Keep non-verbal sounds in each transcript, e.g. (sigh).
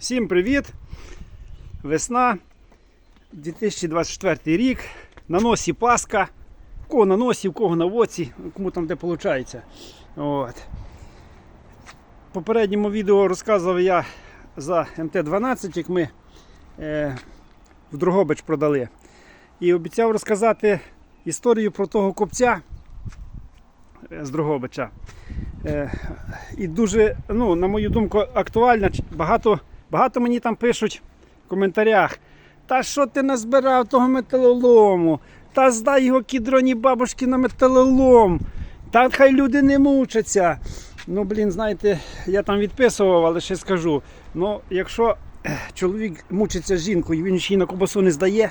Всім привіт! Весна 2024 рік. На носі Пасха. У кого на носі, у кого на воці, кому там де виходить. От. В попередньому відео розказував я за МТ-12, як ми е, в Другобич продали. І обіцяв розказати історію про того копця е, з Другобича. Е, і дуже, ну, на мою думку, актуальна. Багато, багато мені там пишуть в коментарях. Та що ти назбирав того металолому? Та здай його кідроні бабушки на металолом. Та хай люди не мучаться. Ну, блін, знаєте, я там відписував, але ще скажу. Ну, якщо чоловік мучиться з жінкою, він ще й на кобасу не здає.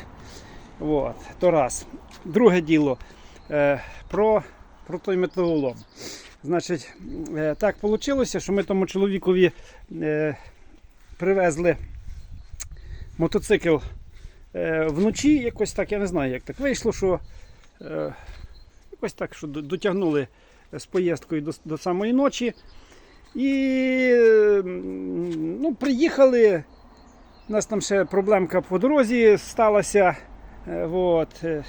От, то раз. Друге діло е, про, про той металолом. Значить, е, так вийшло, що ми тому чоловікові е, привезли мотоцикл е, вночі, якось так, я не знаю, як так вийшло, що е, якось так, що дотягнули з поїздкою до, до самої ночі. І ну, приїхали. У нас там ще проблемка по дорозі сталася. Е, Вот. е,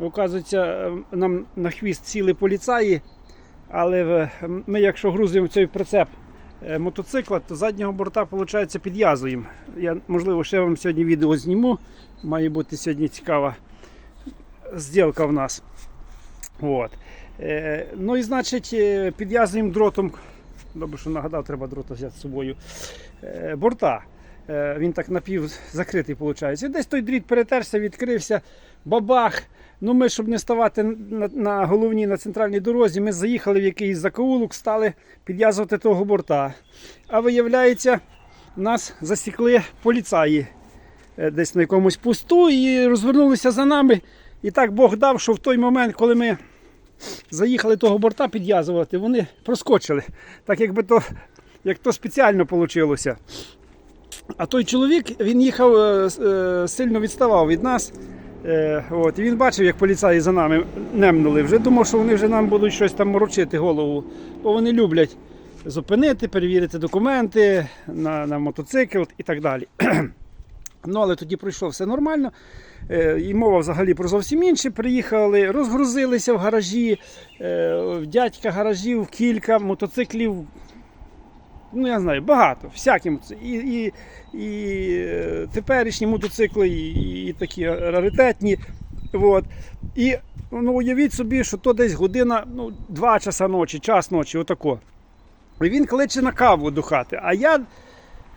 Оказується, нам на хвіст сіли поліцаї. Але ми, якщо грузимо цей прицеп мотоцикла, то заднього борта виходить, підв'язуємо. Я, можливо, ще вам сьогодні відео зніму. Має бути сьогодні цікава зділка в нас. От. Е, ну і значить, е, підв'язуємо дротом. Добре, що нагадав, треба дрота взяти з собою. Е, борта. Е, він так напів закритий, виходить. І десь той дріт перетерся, відкрився, бабах. Ну, ми, щоб не ставати на, на головній на центральній дорозі, ми заїхали в якийсь закоулок, стали підв'язувати того борта. А виявляється, нас засікли поліцаї е, десь на якомусь пусту і розвернулися за нами. І так Бог дав, що в той момент, коли ми заїхали того борта підв'язувати, вони проскочили. Так якби то, як то спеціально вийшло. А той чоловік він їхав е, е, сильно відставав від нас. Е, От, і він бачив, як поліцаї за нами немнули. Вже думав, що вони вже нам будуть щось там морочити голову. Бо вони люблять зупинити, перевірити документи на, на мотоцикл і так далі. (clears throat) Ну, але тоді пройшло все нормально. І мова взагалі про зовсім інше. Приїхали, розгрузилися в гаражі, в дядька гаражів кілька мотоциклів. Ну, я знаю, багато. Всякі мотоцикли. І, і, і е, теперішні мотоцикли, і, і такі раритетні. От. І ну, уявіть собі, що то десь година, ну, два часа ночі, час ночі, отако. І він кличе на каву до хати. А я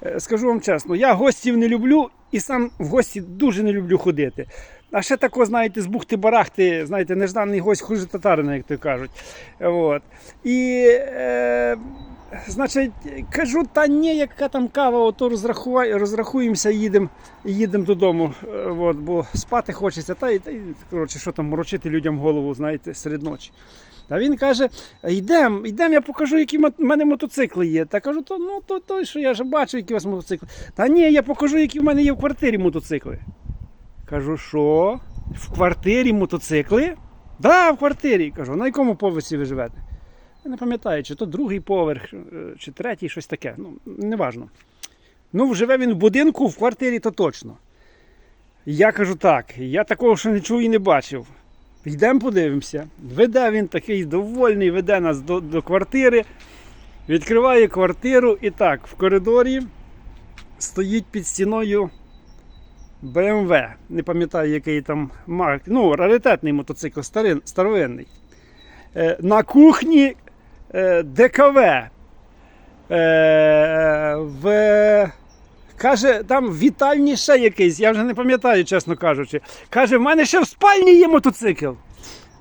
Е, скажу вам чесно, я гостів не люблю і сам в гості дуже не люблю ходити. А ще тако, знаєте, з бухти-барахти, знаєте, нежданий гость хуже татарина, як то кажуть. От. І, е, значить, кажу, та ні, яка там кава, ото розрахуємося, їдемо їдем додому. Е, От, бо спати хочеться. Та, й- та, коротше, що там морочити людям голову, знаєте, серед ночі. А він каже: йдемо, йдемо, я покажу, які в мене мотоцикли є. Та кажу, то ну то, то що я ж бачу, які у вас мотоцикли. Та ні, я покажу, які в мене є в квартирі мотоцикли. Кажу, що? В квартирі мотоцикли? Да, в квартирі. Кажу, на якому поверсі ви живете? Я не пам'ятаю, чи то другий поверх, е, чи третій, щось таке. Ну, неважно. Ну, живе він в будинку, в квартирі то точно. Я кажу так, я такого ще не чув і не бачив. Йдемо подивимося. Веде він такий довольний, веде нас до, до квартири, відкриває квартиру і так, в коридорі стоїть під стіною BMW. Не пам'ятаю, який там марк. Ну, раритетний мотоцикл, старин, старовинний. Е, на кухні ДКВ. Е, в Каже, там вітальні ще якийсь, я вже не пам'ятаю, чесно кажучи. Каже, в мене ще в спальні є мотоцикл.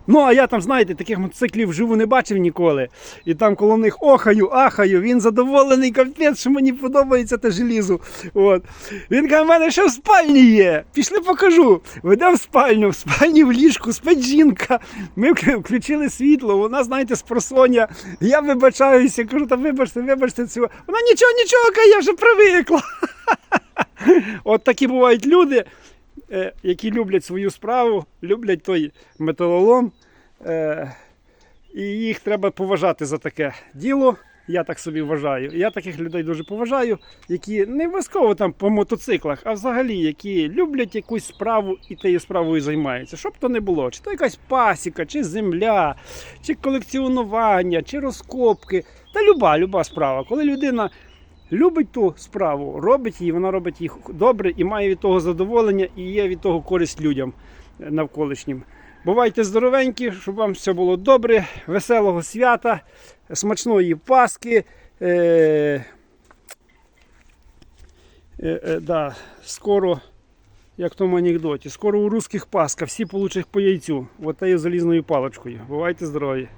Ну, а я там, знаєте, таких мотоциклів вживу не бачив ніколи. І там коло них охаю, ахаю, він задоволений капець, що мені подобається те желізо. От. Він каже, в мене ще в спальні є. Пішли покажу. Веде в спальню, в спальні в ліжку, спить жінка. Ми включили світло, вона, знаєте, з просоння. Я вибачаюся, кажу, та вибачте, вибачте цього. Вона нічого, нічого, я вже привикла. (laughs) От такі бувають люди, які люблять свою справу, люблять той металолом. е, І їх треба поважати за таке діло. Я так собі вважаю. Я таких людей дуже поважаю, які не обов'язково там по мотоциклах, а взагалі, які люблять якусь справу і тією справою займаються. Щоб то не було, чи то якась пасіка, чи земля, чи колекціонування, чи розкопки. Та люба, люба справа. Коли людина любить ту справу, робить її, вона робить її добре і має від того задоволення, і є від того користь людям навколишнім. Бувайте здоровенькі, щоб вам все було добре, веселого свята, смачної Паски. Е, е, е, да, скоро, як в тому анекдоті, скоро у русських Пасха, всі получать по яйцю, от тією залізною паличкою. Бувайте здорові!